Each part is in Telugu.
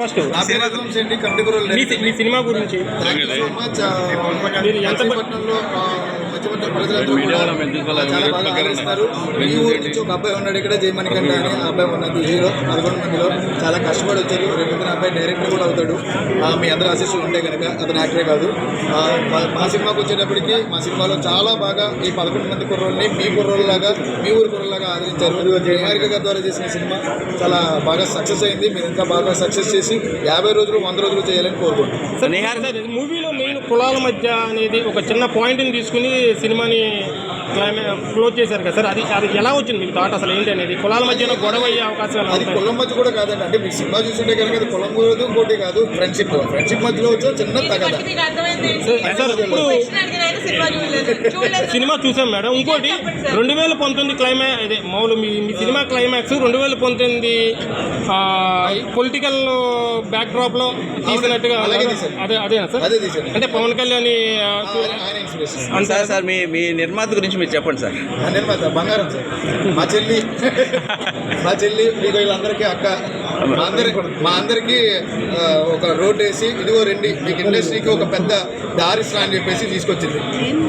ఫస్ట్ మీ సినిమా గురించి. మీరు ఎంత ప్రజలందరూ కూడా చాలా బాగా ఆదరిస్తారు ఈ ఊరు నుంచి ఒక అబ్బాయి ఉన్నాడు ఇక్కడ జయమణికంట అని. ఆ అబ్బాయి ఉన్నది హీరో పదకొండు మందిలో. చాలా కష్టపడి వచ్చారు. రేపు పొద్దున అబ్బాయి డైరెక్టర్ కూడా అవుతాడు. ఆ, మీ అందరి ఆశీస్సులు ఉంటే కనుక అతను యాక్టరే కాదు. ఆ, మా- సినిమాకి వచ్చేటప్పటికి మా సినిమాలో చాలా బాగా ఈ పదకొండు మంది కుర్రోళ్ళని మీ కుర్రోళ్ళలాగా మీ ఊరి కుర్రోళ్ళలాగా ఆదరించారు. జయమారిక గారి ద్వారా చేసిన సినిమా చాలా బాగా సక్సెస్ అయింది. మీరు ఇంకా బాగా సక్సెస్ చేసి యాభై రోజులు వంద రోజులు చేయాలని కోరుకుంటున్నాను మూవీలో మెయిన్ కులాల మధ్య అనేది ఒక చిన్న పాయింట్ని తీసుకుని సినిమాని క్లైమా క్లోజ్ చేశారు కదా సార్? అది అది ఎలా వచ్చింది మీకు థాట్ అసలు ఏంటి అనేది? కులాల మధ్య గొడవ అయ్యే అవకాశాలు అది కులం మధ్య కూడా కాదండి. అంటే మీకు సినిమా చూస్తుంటే కనుక అది కులం కాదు ఇంకోటి కాదు ఫ్రెండ్షిప్ ఫ్రెండ్షిప్ మధ్యలో వచ్చే చిన్న తగద. సార్, ఇప్పుడు సినిమా చూసాం మేడం. ఇంకోటి రెండు వేల పంతొమ్మిది క్లైమా అదే మౌలు మీ మీ సినిమా క్లైమాక్స్ రెండు వేల పంతొమ్మిది పొలిటికల్ బ్యాక్ డ్రాప్లో తీసినట్టుగా. అదే అదేనా సార్. అంటే పవన్ కళ్యాణ్ సార్ సార్ మీ మీ నిర్మాత గురించి మీరు చెప్పండి సార్. ఆ నిర్మాత బంగారం సార్. మా చెల్లి. మా చెల్లి మీకు వీళ్ళందరికీ అక్క. మా అందరి మా అందరికీ ఒక రోడ్ వేసి ఇదిగో రండి మీకు ఇండస్ట్రీకి ఒక పెద్ద దారిస్తా అని చెప్పేసి తీసుకొచ్చింది.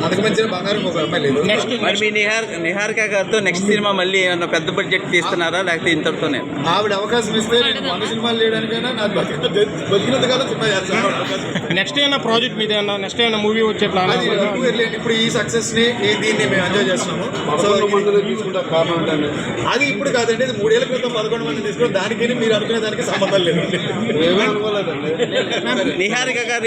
అందుకు మించిన బంగారం ఒక అమ్మాయి లేదు. నెక్స్ట్ మరి మీ నిహార్ నిహారిక గారితో నెక్స్ట్ సినిమా మళ్ళీ ఏమన్నా పెద్ద బడ్జెట్ తీస్తున్నారా? లేకపోతే ఇంతటితోనే? ఆవిడ అవకాశం ఇస్తే నేను వంద సినిమాలు చేయడానికైనా నాకు బతికి- బతికినంతకాలం సినిమా చేస్తాను. నెక్స్ట్ ఏమైనా ప్రాజెక్ట్ మీద ఏమన్నా నెక్స్ట్ ఏమైనా మూవీ వచ్చే ప్లాన్ అది ఎక్కువ వెళ్ళండి. ఇప్పుడు ఈ సక్సెస్ని ఈ దీన్ని మేము ఎంజాయ్ చేస్తున్నాము. సో తీసుకుంటా కారణం అది ఇప్పుడు కాదండి. ఇది మూడేళ్ళ క్రితం పదకొండు మంది తీసుకుని దానికి మీరు అనుకునే దానికి సంబంధం లేదు. నిహారిక గారు